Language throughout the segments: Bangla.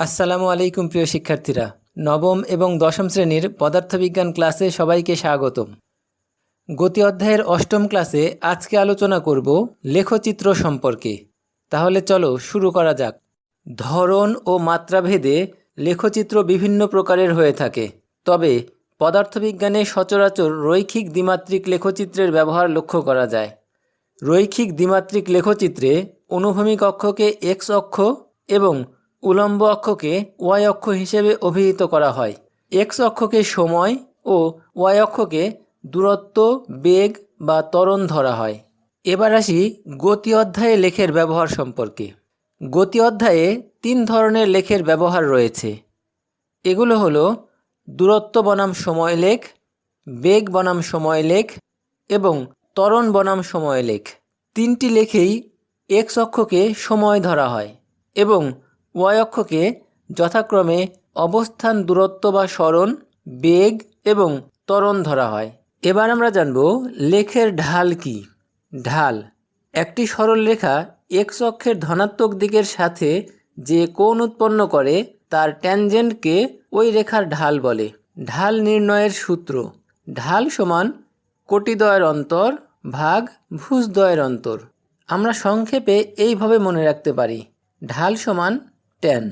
আসসালামু আলাইকুম, প্রিয় শিক্ষার্থীরা। নবম এবং দশম শ্রেণির পদার্থবিজ্ঞান ক্লাসে সবাইকে স্বাগতম। গতি অধ্যায়ের অষ্টম ক্লাসে আজকে আলোচনা করব লেখচিত্র সম্পর্কে। তাহলে চলো শুরু করা যাক। ধরন ও মাত্রাভেদে লেখচিত্র বিভিন্ন প্রকারের হয়ে থাকে। তবে পদার্থবিজ্ঞানে সচরাচর রৈখিক দ্বিমাত্রিক লেখচিত্রের ব্যবহার লক্ষ্য করা যায়। রৈখিক দ্বিমাত্রিক লেখচিত্রে অনুভূমিক অক্ষকে এক্স অক্ষ এবং উলম্ব অক্ষকে ওয়াই অক্ষ হিসেবে অভিহিত করা হয়। এক্স অক্ষকে সময় ও ওয়াই অক্ষকে দূরত্ব, বেগ বা ত্বরণ ধরা হয়। এবার আসি গতি অধ্যায়ে লেখের ব্যবহার সম্পর্কে। গতি অধ্যায়ে তিন ধরনের লেখের ব্যবহার রয়েছে। এগুলো হলো দূরত্ব বনাম সময় লেখ, বেগ বনাম সময় লেখ এবং ত্বরণ বনাম সময় লেখ। তিনটি লেখেই এক্স অক্ষকে সময় ধরা হয় এবং ওয়াই অক্ষকে যথাক্রমে অবস্থান দূরত্ব বা স্মরণ, বেগ এবং ত্বরণ ধরা হয়। এবার আমরা জানব লেখের ঢাল কি? ঢাল, একটি সরল রেখা এক্স অক্ষের ধনাত্মক দিকের সাথে যে কোণ উৎপন্ন করে, তার ট্যানজেন্টকে ওই রেখার ঢাল বলে। ঢাল নির্ণয়ের সূত্র, ঢাল সমান কোটিদ্বয়ের অন্তর ভাগ ভুজদ্বয়ের অন্তর। আমরা সংক্ষেপে এইভাবে মনে রাখতে পারি। ঢাল সমান ট্যান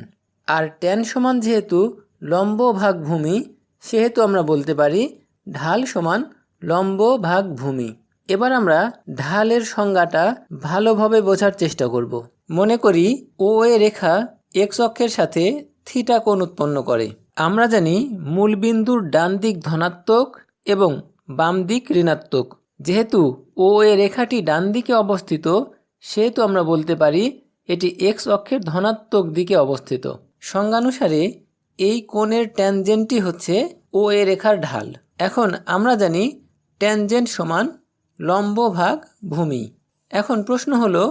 আর ট্যান সমান যেহেতু লম্ব ভাগ ভূমি সেহেতু আমরা বলতে পারি ঢাল সমান লম্ব ভাগ ভূমি এবার আমরা ঢালের সংজ্ঞাটা ভালোভাবে বোঝার চেষ্টা করব। মনে করি ও এ রেখা এক্স অক্ষের সাথে থিটা কোণ উৎপন্ন করে। আমরা জানি মূল বিন্দুর ডান দিক ধনাত্মক এবং বাম দিক ঋণাত্মক। যেহেতু ও এ রেখাটি ডান দিকে অবস্থিত, সেহেতু আমরা বলতে পারি এটি এক্স অক্ষের ধনাত্মক দিকে অবস্থিত। সংজ্ঞানুসারে এই কোণের ট্যানজেন্টটি হচ্ছে ও এ রেখার ঢাল। এখন আমরা জানি ট্যানজেন্ট সমান লম্ব ভাগ ভূমি। এখন প্রশ্ন হলো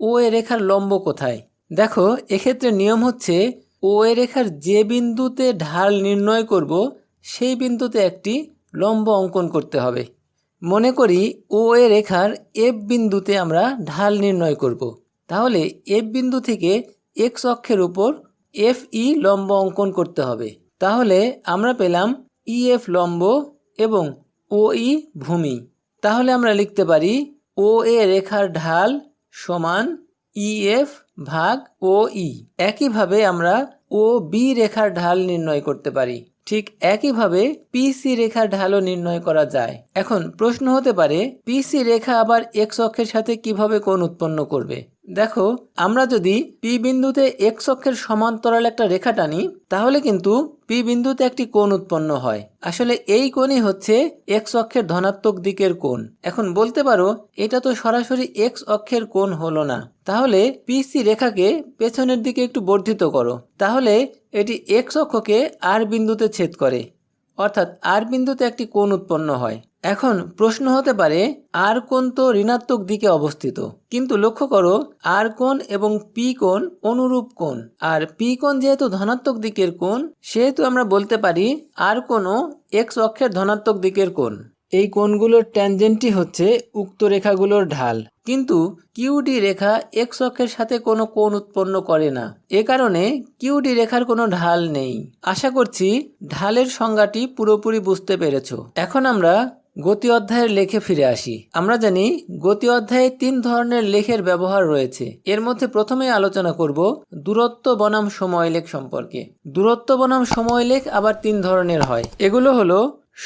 ও এ রেখার লম্ব কোথায়? দেখো, এক্ষেত্রে নিয়ম হচ্ছে ও এ রেখার যে বিন্দুতে ঢাল নির্ণয় করব, সেই বিন্দুতে একটি লম্ব অঙ্কন করতে হবে। মনে করি ও এ রেখার এফ বিন্দুতে আমরা ঢাল নির্ণয় করব। তাহলে এফ বিন্দু থেকে এক্স অক্ষের উপর এফ ই লম্ব অঙ্কন করতে হবে। তাহলে আমরা পেলাম ই এফ লম্ব এবং ও ই ভূমি। তাহলে আমরা লিখতে পারি ও এ রেখার ঢাল সমান ই এফ ভাগ ও ই একইভাবে আমরা ও বি রেখার ঢাল নির্ণয় করতে পারি। ঠিক একইভাবে পিসি রেখার ঢালও নির্ণয় করা যায়। এখন প্রশ্ন হতে পারে পিসি রেখা আবার এক্স অক্ষের সাথে কীভাবে কোণ উৎপন্ন করবে? দেখো, আমরা যদি পি বিন্দুতে এক্স অক্ষের সমান্তরাল একটা রেখা টানি, তাহলে কিন্তু পি বিন্দুতে একটি কোণ উৎপন্ন হয়। আসলে এই কোণই হচ্ছে এক্স অক্ষের ধনাত্মক দিকের কোণ। এখন বলতে পারো, এটা তো সরাসরি এক্স অক্ষের কোণ হলো না। তাহলে পিসি রেখাকে পেছনের দিকে একটু বর্ধিত করো। তাহলে এটি এক্স অক্ষকে আর বিন্দুতে ছেদ করে। অর্থাৎ আর বিন্দুতে একটি কোণ উৎপন্ন হয়। এখন প্রশ্ন হতে পারে, আর কোণ তো ঋণাত্মক দিকে অবস্থিত? কিন্তু লক্ষ্য করো, আর কোণ এবং পি কোণ অনুরূপ কোণ। আর পি কোণ যেহেতু ধনাত্মক দিকের কোণ, সেহেতু আমরা বলতে পারি, আর কোণও এক্স অক্ষের ধনাত্মক দিকের কোণ। এই কোণগুলোর ট্যানজেন্টটি হচ্ছে উক্ত রেখাগুলোর ঢাল। কিন্তু কিউডি রেখা এক্স অক্ষের সাথে কোনো কোণ উৎপন্ন করে না। এ কারণে কিউডি রেখার কোনো ঢাল নেই। আশা করছি, ঢালের সংজ্ঞাটি পুরোপুরি বুঝতে পেরেছ। এখন আমরা গতি অধ্যায়ের লেখে ফিরে আসি। আমরা জানি গতি অধ্যায়ে তিন ধরনের লেখের ব্যবহার রয়েছে। এর মধ্যে প্রথমে আলোচনা করব দূরত্ব বনাম সময় লেখ সম্পর্কে। দূরত্ব বনাম সময় লেখ আবার তিন ধরনের হয়। এগুলো হলো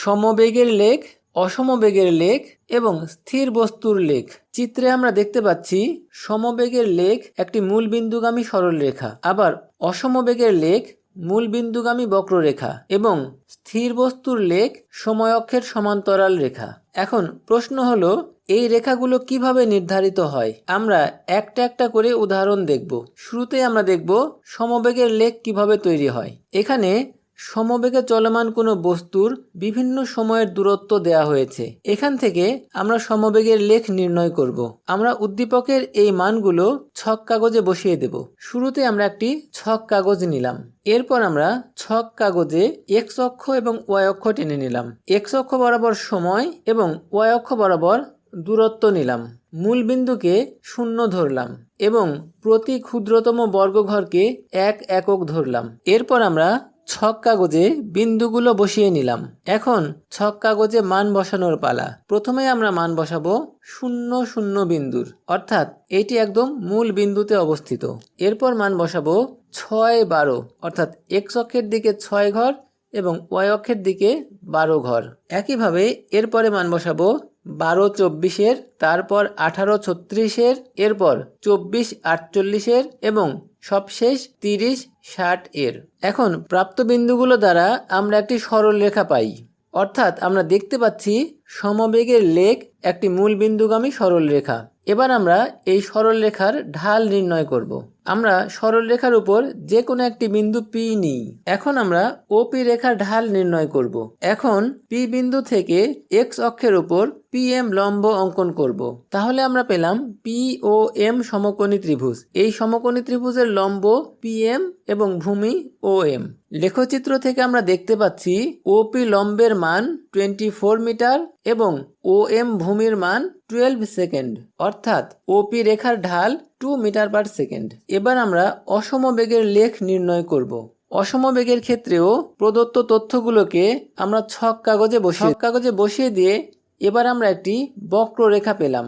সমবেগের লেখ, অসমবেগের লেখ এবং স্থির বস্তুর লেখ। চিত্রে আমরা দেখতে পাচ্ছি সমবেগের লেখ একটি মূল বিন্দুগামী সরল রেখা আবার অসমবেগের লেখ মূল বিন্দুগামী বক্ররেখা এবং স্থির বস্তুর লেখ সময় অক্ষের সমান্তরাল রেখা। এখন প্রশ্ন হলো, এই রেখাগুলো কীভাবে নির্ধারিত হয়? আমরা একটা একটা করে উদাহরণ দেখব। শুরুতে আমরা দেখব সমবেগের লেখ কীভাবে তৈরি হয়। এখানে সমবেগে চলমান কোনো বস্তুর বিভিন্ন সময়ের দূরত্ব দেয়া হয়েছে। এখান থেকে আমরা সমবেগের লেখ নির্ণয় করব। আমরা উদ্দীপকের এই মানগুলো ছক কাগজে বসিয়ে দেব। শুরুতে আমরা একটি ছক কাগজ নিলাম। এরপর আমরা ছক কাগজে এক্স অক্ষ এবং ওয়াই অক্ষ টেনে নিলাম। এক্স অক্ষ বরাবর সময় এবং ওয়াই অক্ষ বরাবর দূরত্ব নিলাম। মূল বিন্দুকে শূন্য ধরলাম এবং প্রতি ক্ষুদ্রতম বর্গঘরকে এক একক ধরলাম। এরপর আমরা ছক কাগজে বিন্দুগুলো বসিয়ে নিলাম। এখন ছক কাগজে মান বসানোর পালা। প্রথমে আমরা মান বসাবো শূন্য শূন্য বিন্দুর। অর্থাৎ এটি একদম মূল বিন্দুতে অবস্থিত। এরপর মান বসাবো ছয় বারো। অর্থাৎ এক্স অক্ষের দিকে ছয় ঘর এবং ওয়াই অক্ষের দিকে বারো ঘর। একইভাবে এরপরে মান বসাবো বারো চব্বিশের, তারপর আঠারো ছত্রিশের, এরপর চব্বিশ আটচল্লিশের এবং সবশেষ তিরিশ ষাট এর এখন প্রাপ্ত বিন্দুগুলো দ্বারা আমরা একটি সরল রেখা পাই। অর্থাৎ আমরা দেখতে পাচ্ছি সমবেগের লেখ একটি মূল বিন্দুগামী সরল রেখা। এবার আমরা এই সরল রেখার ঢাল নির্ণয় করব। আমরা সরল রেখার উপর যে কোনো একটি বিন্দু পি নিই এখন আমরা ওপি রেখার ঢাল নির্ণয় করব। এখন পি বিন্দু থেকে এক্স অক্ষের উপর পি এম লম্ব অঙ্কন করব। তাহলে আমরা পেলাম পি ও এম সমকোণী ত্রিভুজ এই সমকোণী ত্রিভুজের লম্ব পি এম এবং ভূমি ও এম লেখচিত্র থেকে আমরা দেখতে পাচ্ছি ওপি লম্বের মান টোয়েন্টি ফোর মিটার এবং ও এম ভূমির মান টুয়েলভ সেকেন্ড অর্থাৎ ওপি রেখার ঢাল টু মিটার পার সেকেন্ড এবার আমরা অসম বেগের লেখ নির্ণয় করব। অসম বেগের ক্ষেত্রেও প্রদত্ত তথ্যগুলোকে আমরা ছক কাগজে ছক কাগজে বসিয়ে দিয়ে এবার আমরা একটি বক্ররেখা পেলাম।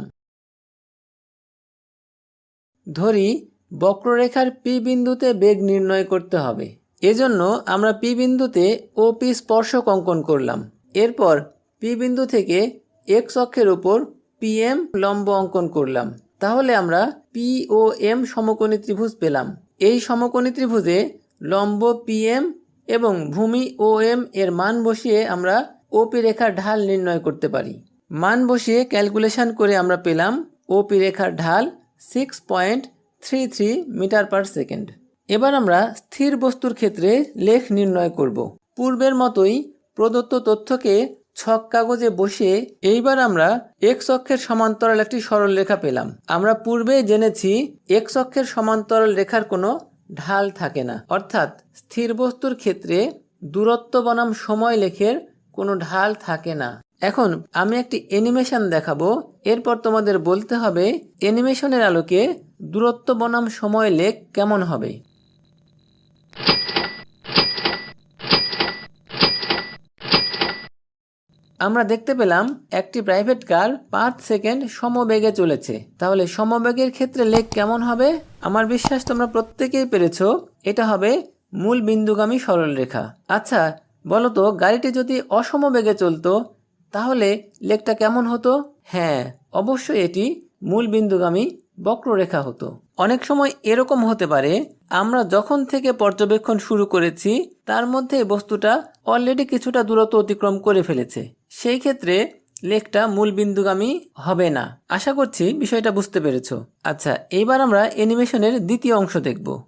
ধরি, বক্ররেখার পি বিন্দুতে বেগ নির্ণয় করতে হবে। এজন্য আমরা পি বিন্দুতে ও পি স্পর্শক অঙ্কন করলাম। এরপর পি বিন্দু থেকে এক্স অক্ষের উপর পি এম লম্ব অঙ্কন করলাম। তাহলে আমরা পি ও এম সমকোণী ত্রিভুজ পেলাম। এই সমকোণী ত্রিভুজে লম্ব পি এম এবং ভূমি ও এম এর মান বসিয়ে আমরা ওপি রেখার ঢাল নির্ণয় করতে পারি। মান বসিয়ে ক্যালকুলেশন করে আমরা পেলাম ওপি রেখার ঢাল six point three three metre per second. এবার আমরা স্থির বস্তুর ক্ষেত্রে লেখ নির্ণয় করব। পূর্বের মতোই প্রদত্ত তথ্যকে ছক কাগজে বসিয়ে এইবার আমরা এক্স অক্ষের সমান্তরাল একটি সরল রেখা পেলাম। আমরা পূর্বে জেনেছি এক্স অক্ষের সমান্তরাল রেখার কোনো ঢাল থাকে না। অর্থাৎ স্থির বস্তুর ক্ষেত্রে দূরত্ব বনাম সময় লেখের কোনো ঢাল থাকে না। এখন আমি একটি অ্যানিমেশন দেখাবো। এরপর তোমাদের বলতে হবে অ্যানিমেশনের আলোকে দূরত্ব বনাম সময় লেখ কেমন হবে। আমরা দেখতে পেলাম একটি প্রাইভেট কার পাঁচ সেকেন্ড সমবেগে চলেছে। তাহলে সমবেগের ক্ষেত্রে লেখ কেমন হবে? আমার বিশ্বাস তোমরা প্রত্যেকেই পেরেছ, এটা হবে মূল বিন্দুগামী সরলরেখা আচ্ছা বলো তো, গাড়িটি যদি অসমবেগে চলতো, তাহলে লেখটা কেমন হতো? হ্যাঁ অবশ্যই এটি মূল বিন্দুগামী বক্ররেখা হতো। অনেক সময় এরকম হতে পারে, আমরা যখন থেকে পর্যবেক্ষণ শুরু করেছি, তার মধ্যে বস্তুটা অলরেডি কিছুটা দূরত্ব অতিক্রম করে ফেলেছে। সেই ক্ষেত্রে লেখটা মূল বিন্দুগামী হবে না। আশা করছি বিষয়টা বুঝতে পেরেছ। আচ্ছা এইবার আমরা অ্যানিমেশনের দ্বিতীয় অংশ দেখব।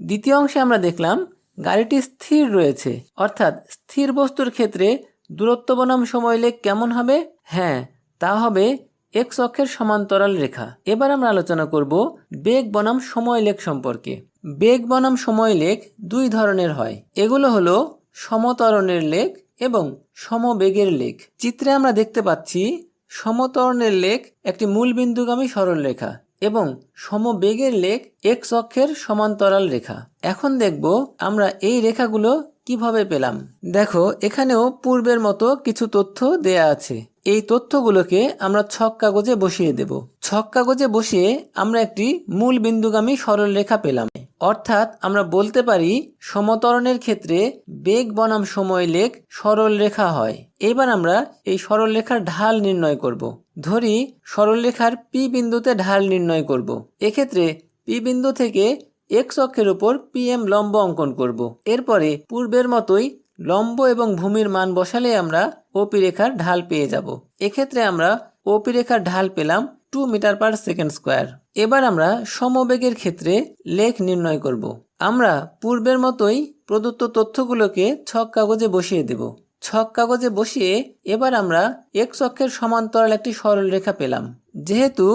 দ্বিতীয় অংশে আমরা দেখলাম গাড়িটি স্থির রয়েছে। অর্থাৎ স্থির বস্তুর ক্ষেত্রে দূরত্ব বনাম সময় লেখ কেমন হবে? হ্যাঁ তা হবে এক্স অক্ষের সমান্তরাল রেখা। এবার আমরা আলোচনা করব বেগ বনাম সময় লেখ সম্পর্কে। বেগ বনাম সময় লেখ দুই ধরনের হয়। এগুলো হলো সমতরণের লেখ এবং সমবেগের লেখ। চিত্রে আমরা দেখতে পাচ্ছি সমতরণের লেখ একটি মূল বিন্দুগামী সরল রেখা এবং সমবেগের লেখ এক্স অক্ষের সমান্তরাল রেখা। এখন দেখব আমরা এই রেখাগুলো কীভাবে পেলাম। দেখো, এখানেও পূর্বের মতো কিছু তথ্য দেয়া আছে। এই তথ্যগুলোকে আমরা ছক কাগজে বসিয়ে দেব। ছক কাগজে বসিয়ে আমরা একটি মূল বিন্দুগামী সরল রেখা পেলাম। অর্থাৎ আমরা বলতে পারি সমতরণের ক্ষেত্রে বেগ বনাম সময় লেখ সরল রেখা হয়। এবার আমরা এই সরল রেখার ঢাল নির্ণয় করব। ধরি সরল রেখার পি বিন্দুতে ঢাল নির্ণয় করব। এক্ষেত্রে পি বিন্দু থেকে এক্স অক্ষের উপর পি এম লম্ব অঙ্কন করব। এরপরে পূর্বের মতোই লম্ব এবং ভূমির মান বসালে আমরা ওপি রেখার ঢাল পেয়ে যাব। এক্ষেত্রে আমরা ওপি রেখার ঢাল পেলাম two metre per second square এবার আমরা সমবেগের ক্ষেত্রে লেখ নির্ণয় করব। আমরা পূর্বের মতোই প্রদত্ত তথ্যগুলোকে ছক কাগজে বসিয়ে দেব। ছক কাগজে বসিয়ে এবার আমরা এক্স অক্ষের সমান্তরাল একটি সরল রেখা পেলাম। যেহেতু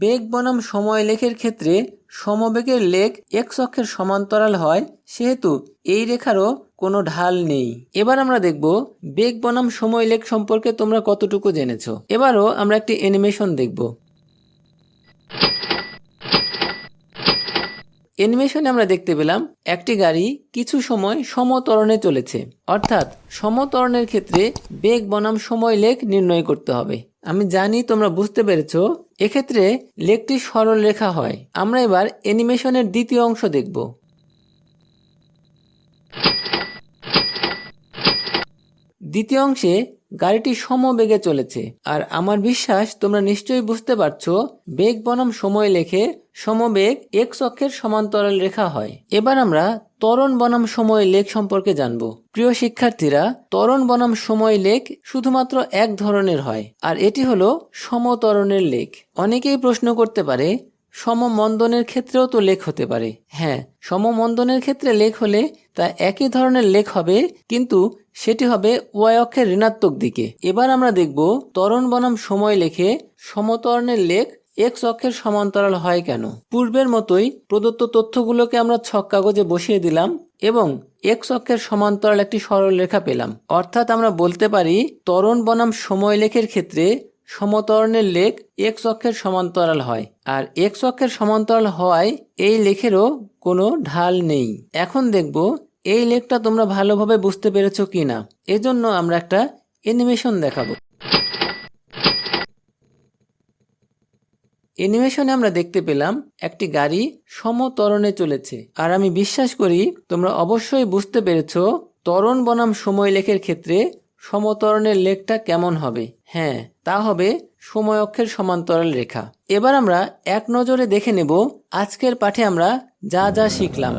বেগ বনাম সময় লেখের ক্ষেত্রে সমবেগের লেখ এক্স অক্ষের সমান্তরাল হয়, সেহেতু এই রেখারও কোনো ঢাল নেই। এবার আমরা দেখব বেগ বনাম সময় লেখ সম্পর্কে তোমরা কতটুকু জেনেছো। এবারও আমরা একটি অ্যানিমেশন দেখব। অ্যানিমেশনে আমরা দেখতে পেলাম একটি গাড়ি কিছু সময় সমতরণে চলেছে। অর্থাৎ সমতরণের ক্ষেত্রে বেগ বনাম সময় লেখ নির্ণয় করতে হবে। আমি জানি তোমরা বুঝতে পেরেছ, এক্ষেত্রে লেখটি সরল রেখা হয়। আমরা এবার অ্যানিমেশনের দ্বিতীয় অংশ দেখব। দ্বিতীয় অংশে গাড়িটি সমবেগে চলেছে। আর আমার বিশ্বাস, তোমরা নিশ্চয়ই বুঝতে পারছ, বেগ বনাম সময় লেখে সমবেগ এক্স অক্ষের সমান্তরাল রেখা হয়। এবার আমরা ত্বরণ বনাম সময় লেখ সম্পর্কে জানব। প্রিয় শিক্ষার্থীরা, ত্বরণ বনাম সময় লেখ শুধুমাত্র এক ধরনের হয়, আর এটি হলো সমতরণের লেখ। অনেকেই প্রশ্ন করতে পারে সমমন্দনের ক্ষেত্রেও তো লেখ হতে পারে। হ্যাঁ সমমন্দনের ক্ষেত্রে লেখ হলে তা একই ধরনের লেখ হবে, কিন্তু সেটি হবে ওয়াই অক্ষের ঋণাত্মক দিকে। এবার আমরা দেখব তরণ বনাম সময় লেখে সমতরণের লেখ এক্স অক্ষের সমান্তরাল হয় কেন। পূর্বের মতোই প্রদত্ত তথ্যগুলোকে আমরা ছক কাগজে বসিয়ে দিলাম এবং এক্স অক্ষের সমান্তরাল একটি সরল রেখা পেলাম। অর্থাৎ আমরা বলতে পারি তরণ বনাম সময় লেখের ক্ষেত্রে সমতরণের লেখ এক্স অক্ষের সমান্তরাল হয়। আর এক্স অক্ষের সমান্তরাল হওয়ায় এই লেখেরও কোনো ঢাল নেই। এখন দেখব এই লেখটা তোমরা ভালোভাবে বুঝতে পেরেছ কিনা। এজন্য আমরা একটা অ্যানিমেশন দেখাবো। অ্যানিমেশনে আমরা দেখতে পেলাম একটি গাড়ি সমতরণে চলেছে। আর আমি বিশ্বাস করি তোমরা অবশ্যই বুঝতে পেরেছ তরণ বনাম সময় লেখের ক্ষেত্রে সমতরণের লেখটা কেমন হবে। হ্যাঁ তা হবে সময় অক্ষের সমান্তরাল রেখা। এবার আমরা এক নজরে দেখে নেব আজকের পাঠে আমরা যা যা শিখলাম।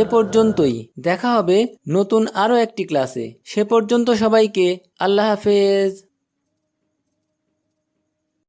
এ পর্যন্তই। দেখা হবে নতুন আরও একটি ক্লাসে। সে পর্যন্ত সবাইকে আল্লাহ হাফেজ।